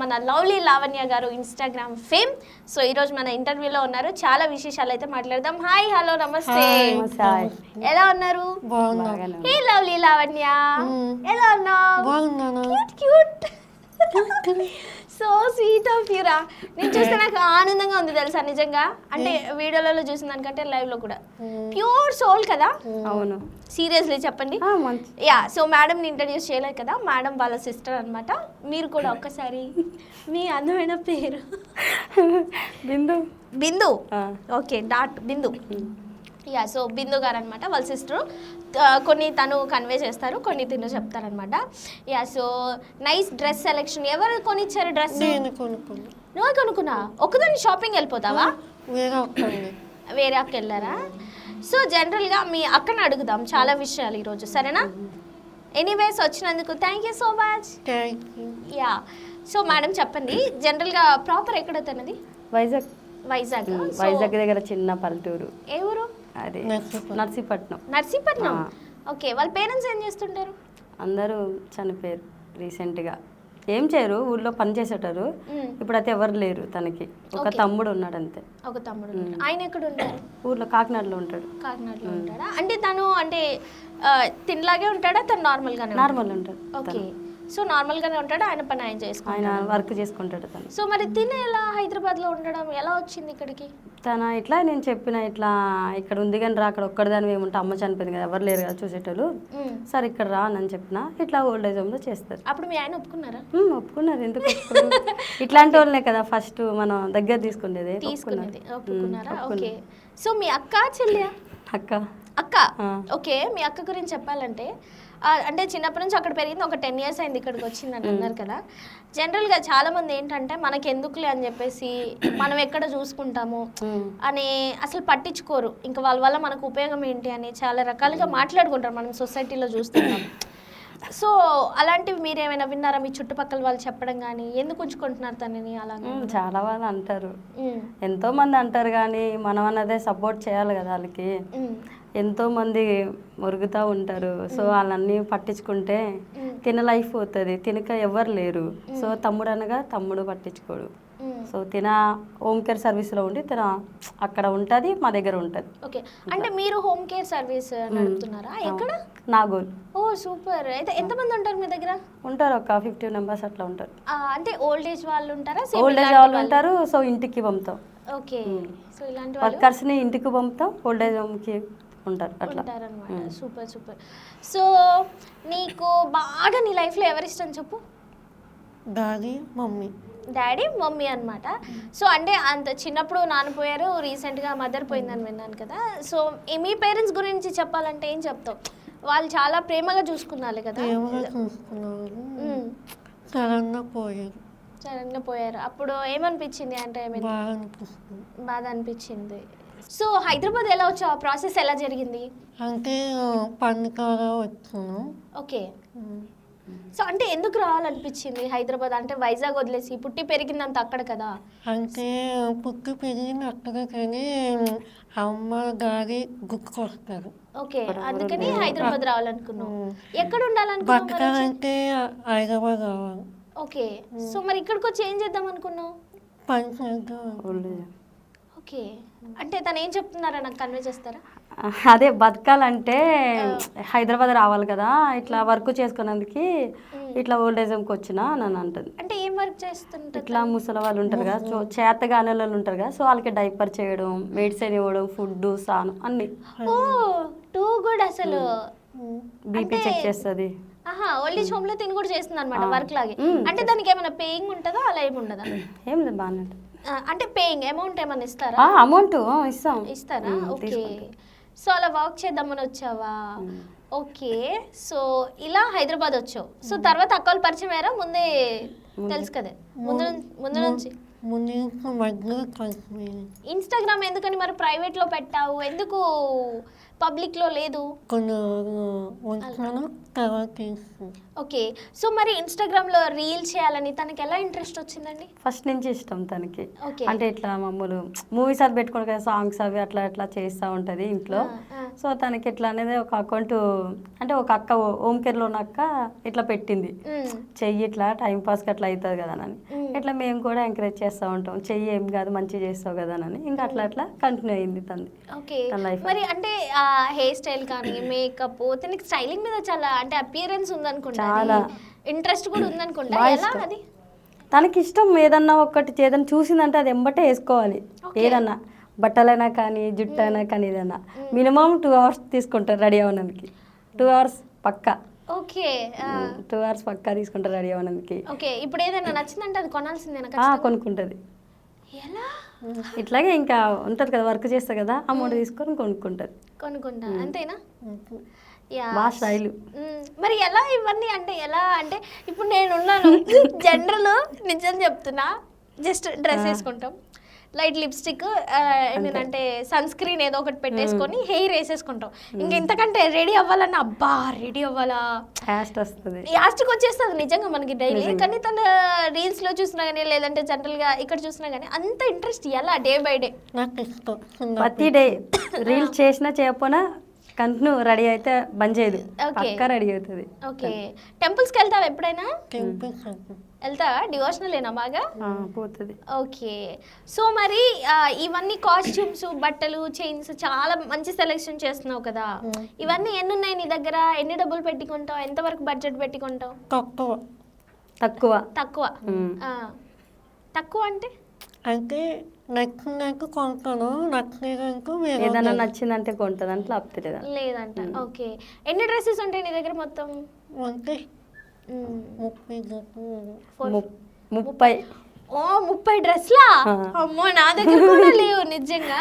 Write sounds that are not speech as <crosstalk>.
మన లవ్లీ లావణ్య గారు Instagram fame so ఈరోజు మన ఇంటర్వ్యూలో ఉన్నారు. చాలా విశేషాలు అయితే మాట్లాడదాం. హాయ్ హలో నమస్తే. ఎలా ఉన్నారు? Hey lovely Lavanya. ఎలా ఉన్నావు? Cute cute so sweet of యూరా నేను చూస్తే నాకు ఆనందంగా ఉంది తెలుసా నిజంగా? అంటే వీడియోలలో చూసిన దానికంటే లైవ్లో కూడా. ప్యూర్ సోల్ కదా? అవును. సీరియస్లీ చెప్పండి. యా సో మేడంని ఇంట్రడ్యూస్ చేయలేదు కదా? మేడం వాళ్ళ సిస్టర్ అన్నమాట. మీరు కూడా ఒక్కసారి మీ అందమైన పేరు. <laughs> Bindu. Bindu. Okay dot Bindu. Yeah so Bindu గారు అనమాట వాళ్ళ సిస్టర్ కొన్ని తను కన్వే చేస్తారు కొన్ని తిను చెప్తారనమాట. Yeah so nice dress selection ఎవరు కొనిచ్చారు డ్రెస్ నువ్వే కొనుక్కున్నా? ఒకదాన్ని షాపింగ్ వెళ్ళిపోతావా? వేరే అక్క వెళ్ళారా? సో జనరల్గా మీ అక్కని అడుగుదాం చాలా విషయాలు ఈరోజు సరేనా? ఎనీవేస్ వచ్చినందుకు thank you so much you so madam చెప్పండి జనరల్గా ప్రాపర్ ఎక్కడ తనది వైజాగ్. వైజాగ్. వైజాగ్ దగ్గర చిన్న పల్లెటూరు. ఏ ఊరు? అదే నర్సీపట్నం. నర్సీపట్నం. ఓకే వాళ్ళ పేరెంట్స్ ఏం చేస్తుంటారు? అందరూ చనిపోయారు రీసెంట్గా. ఏం చేయరు ఊళ్ళో పని చేసేటారు. ఇప్పుడైతే ఎవరు లేరు తనకి. ఒక. తమ్ముడు ఉన్నాడు అంతే. ఒక తమ్ముడు ఉంటాడు. ఆయన ఎక్కడ ఉంటారు ఊర్లో కాకినాడలో ఉంటాడు. కాకినాడలో ఉంటాడా? అంటే తను అంటే తినలాగే ఉంటాడా? తను నార్మల్గానే నార్మల్ ఉంటాడు? ఓకే. సో నార్మల్గానే ఉంటాడా? ఆయన పని ఆయన చేసుకుంటాడు? ఆయన వర్క్ చేసుకుంటాడు తను. సో మరి తిన ఎలా హైదరాబాద్లో ఉండడం? ఎలా వచ్చింది ఇక్కడికి? తన ఇట్లా నేను చెప్పిన ఇట్లా ఇక్కడ ఉంది కానీ రా అక్కడ ఒక్కడిదాని ఏముంటే అమ్మ చనిపోయింది కదా ఎవరు లేరు కదా చూసేటోళ్ళు. సరే ఇక్కడ రా అని చెప్పిన ఇట్లా ఓల్డ్ ఏజ్ హోమ్లో చేస్తారు. అప్పుడు మీ ఆయన ఒప్పుకున్నారా? ఒప్పుకున్నారు. ఎందుకు? <laughs> ఇట్లాంటి వాళ్ళనే కదా ఫస్ట్ మనం దగ్గర తీసుకునేది. ఒప్పుకున్నారు. సో మీ అక్క చెల్లియా? అక్క. అక్క. ఓకే మీ అక్క గురించి చెప్పాలంటే అంటే చిన్నప్పటి నుంచి అక్కడ పెరిగింది. ఒక టెన్ ఇయర్స్ అయింది ఇక్కడికి వచ్చింది అని అన్నారు కదా. జనరల్గా చాలా మంది ఏంటంటే మనకి ఎందుకులే అని చెప్పేసి మనం ఎక్కడ చూసుకుంటాము. అని అసలు పట్టించుకోరు. ఇంకా వాళ్ళ వల్ల మనకు ఉపయోగం ఏంటి అని చాలా రకాలుగా మాట్లాడుకుంటారు మనం సొసైటీలో చూస్తున్నాం. సో అలాంటివి మీరు ఏమైనా విన్నారా? మీ చుట్టుపక్కల వాళ్ళు చెప్పడం కానీ ఎందుకు ఉంచుకుంటున్నారు తనని అలాగా మ్మ్, చాలా వాళ్ళు అంటారు. ఎంతో మంది అంటారు కానీ మనం అన్నదే సపోర్ట్ చేయాలి కదా వాళ్ళకి. ఉమ్, ఎంతో మంది మురుగుతూ ఉంటారు. సో వాళ్ళన్నీ పట్టించుకుంటే. తిన లైఫ్ పోతుంది తినక ఎవరు లేరు. సో తమ్ముడు అనగా తమ్ముడు పట్టించుకోడు. సో తిన హోమ్ కేర్ సర్వీస్లో ఉండి తిన అక్కడ ఉంటుంది మా దగ్గర ఉంటుంది. ఓకే. అంటే మీరు హోమ్ కేర్ సర్వీస్ నడుపుతున్నారా ఎక్కడ? Nagole oh super. అయితే ఎంతమంది ఉంటారు మీ దగ్గర? ఉంటారు ఒక ఫిఫ్టీ మెంబర్స్ అట్లా ఉంటారు. అంటే ఓల్డ్ ఏజ్ వాళ్ళు ఉంటారా? ఓల్డ్ ఏజ్ వాళ్ళు ఉంటారు సో ఇంటికి పంపుతాం. ఓకే. సో ఇలాంటి వర్కర్స్ని ఇంటికి పంపుతాం ఓల్డ్ ఏజ్ హోమ్కి ఉంటారు అట్లా. ఉంటారనమాట సూపర్ సూపర్. సో నీకు బాగా నీ లైఫ్లో ఎవరు ఇష్టం చెప్పు? Daddy mummy. డాడీ మమ్మీ అన్నమాట. సో అంటే అంత చిన్నప్పుడు నాన్న పోయారు రీసెంట్గా మదర్ పోయిందని విన్నాను కదా. సో మీ పేరెంట్స్ గురించి చెప్పాలంటే ఏం చెప్తావు? వాళ్ళు చాలా ప్రేమగా చూసుకున్నారు కదా. ప్రేమగా చూసుకున్నారు. ఉమ్. సడన్గా పోయారు. సడన్గా పోయారు. అప్పుడు ఏమనిపించింది అంటే బాధ అనిపించింది. సో హైదరాబాద్ ఎలా వచ్చావు ఆ ప్రాసెస్ ఎలా జరిగింది? అంటే పండుగగా వచ్చాను. ఓకే. సో అంటే ఎందుకు రావాలనిపించింది హైదరాబాద్? అంటే వైజాగ్ వదిలేసి పుట్టి పెరిగిందంత అక్కడ కదా. అంటే పుట్టి పెరిగిన అక్కడ కానీ అమ్మ డాడీ గుర్తుకొస్తారు ఓకే. అందుకని హైదరాబాద్ రావాలనుకున్నావు. ఎక్కడ ఉండాలనుకున్నావు మరి? బతకాలంటే హైదరాబాద్ రావాలి. ఓకే. సో మరి ఇక్కడికి వచ్చి ఏం చేద్దాం అనుకున్నావు? పని ఓకే. అంటే తను ఏం చెప్తున్నారా నాకు కన్వే చేస్తారా? అదే బతకాలంటే హైదరాబాద్ రావాలి కదా ఇట్లా వర్క్ చేసుకున్నందుకు ఇట్లా ఓల్డ్ ఏజ్ హోమ్కి వచ్చిన అని అంటుంది. అంటే ఏం వర్క్ చేస్తుంటారు ఇట్లా ముసలి వాళ్ళు ఉంటారు కదా సో చేతగానే వాళ్ళు ఉంటారు కదా సో వాళ్ళకి డైపర్ చేయడం మెడిసిన్ ఇవ్వడం ఫుడ్ సానం అన్ని. ఓ టూ గుడ్ అసలు. బీపీ చెక్ చేస్తుంది. ఆహా ఓల్డ్ ఏజ్ హోమ్లో తిని కూడా చేస్తుంది అనమాట వర్క్ లాగే. అంటే దానికి ఏమైనా పేయింగ్ ఉంటుందా అలా ఏమి ఉండదా? ఏం లేదు బాగానే ఉంటుంది. అంటే పేయింగ్ అమౌంట్ ఏమైనా ఇస్తారా? అమౌంట్ ఇస్తాం. ఇస్తారా? ఓకే. సో అలా వర్క్ చేద్దామని వచ్చావా? ఓకే. సో ఇలా హైదరాబాద్ వచ్చావు. సో తర్వాత అక్కలు పరిచయం అయ్యారా? ముందే తెలుసు కదా. ముందు ముందు నుంచి ఇన్స్టాగ్రామ్ ఎందుకని మరి ప్రైవేట్లో పెట్టావు? ఎందుకు పబ్లిక్లో లేదు ఓకే. సో మరి ఇన్స్టాగ్రామ్లో రీల్ చేయాలని తనకి ఎలా ఇంట్రెస్ట్ వచ్చిందండి? ఫస్ట్ నుంచి ఇష్టం తనకి. అంటే ఇట్లా మామూలు మూవీస్ అది పెట్టుకోండి కదా సాంగ్స్ అవి అట్లా అట్లా చేస్తూ ఉంటుంది ఇంట్లో. సో తనకి ఇట్లా అనేది ఒక అకౌంట్ అంటే ఒక అక్క హోమ్ కేర్లో ఉన్న అక్క ఇట్లా పెట్టింది. చెయ్యి ఇట్లా టైం పాస్కి అట్లా అవుతుంది కదా అని. ఇట్లా మేము కూడా ఎంకరేజ్ చేస్తూ ఉంటాం. చెయ్యి ఏం కాదు మంచిగా చేస్తావు కదా అని. ఇంకా అట్లా అట్లా కంటిన్యూ అయింది తంది ఓకే. తన life. మరి అంటే ఆ హెయిర్ స్టైల్ కానీ మేకప్ తనకి స్టైలింగ్ మీద చాలా అంటే అపియరెన్స్ ఉందనుకుంటా. చాలా. ఇంట్రెస్ట్ కూడా ఉందనుకుంటా. బాగా ఎలా ఇష్టం. అది? తనకి ఇష్టం ఏదన్నా ఒకటి ఏదన్నా చూసిందంటే అది ఎంబటే వేసుకోవాలి. Okay. ఏదన్నా బట్టలైనా కానీ జుట్టు అయినా కానీ ఏదన్నా. మినిమం టూ అవర్స్ తీసుకుంటారు రెడీ అవ్వడానికి. టూ అవర్స్ పక్కా. ఓకే. టూ అవర్స్ పక్కా తీసుకుంటారు రెడీ అవ్వడానికి. ఓకే. ఇప్పుడు ఏదైనా నచ్చిందంటే అది కొనాల్సిందేనా ఆ, ఖచ్చితంగా? కొనుక్కుంటుంది. ఎలా? ఇట్లాగే ఇంకా ఉంటుంది కదా వర్క్ చేస్తా కదా అమౌంట్ తీసుకొని కొనుక్కుంటుంది. కొనుక్కుంటా అంతేనా? స్టైలు. మరి ఎలా ఇవన్నీ అంటే ఎలా అంటే ఇప్పుడు నేను ఉన్నాను. <laughs> జనరల్ నిజం చెప్తున్నా. జస్ట్ డ్రెస్ వేసుకుంటాం. లైట్ లిప్స్టిక్ ఏంటంటే సన్ స్క్రీన్ ఏదో ఒకటి పెట్టేసుకొని హెయిర్ వేసేసుకుంటాం. ఇంక ఇంతకంటే రెడీ అవ్వాలన్నా అబ్బా రెడీ అవ్వాలా? హ్యాస్ట్ వస్తుంది. వచ్చేస్తుంది నిజంగా మనకి డైలీ కానీ తన రీల్స్లో చూసినా కానీ లేదంటే జనరల్గా ఇక్కడ చూసినా కానీ అంత ఇంట్రెస్ట్ ఎలా డే బై డే ప్రతి డే రీల్స్ <coughs> చేసినా చేయకపోయినా కంటిన్యూ రెడీ అయితే బంద్ చేయదు. పక్కా రెడీ అవుతుంది. ఓకే. టెంపుల్స్కి వెళ్తావా ఎప్పుడైనా? వెళ్తావా? డివోషనల్ బాగా? పోతుంది. ఓకే. సో మరి ఇవన్నీ కాస్ట్యూమ్స్ బట్టలు చైన్స్ చాలా మంచి సెలెక్షన్ చేస్తున్నావు కదా. ఇవన్నీ ఎన్ని ఉన్నాయి నీ దగ్గర? ఎన్ని డబ్బులు పెట్టుకుంటావు? ఎంతవరకు బడ్జెట్ పెట్టుకుంటావు? తక్కువ. తక్కువ. తక్కువ. తక్కువ అంటే? అంటే నచ్చినాక కొంటాను నచ్చలేదంటూ వేరే ఏదైనా నచ్చిందంటే కొంటుంది అంటే లేకపోతే లేదంట. ఓకే. ఎన్ని డ్రెస్సెస్ ఉంటాయి నీ దగ్గర మొత్తం? అంటే. ముప్పై ఓ ముప్పై డ్రెస్లా. అమ్మో నా దగ్గర కూడా లేవు నిజంగా.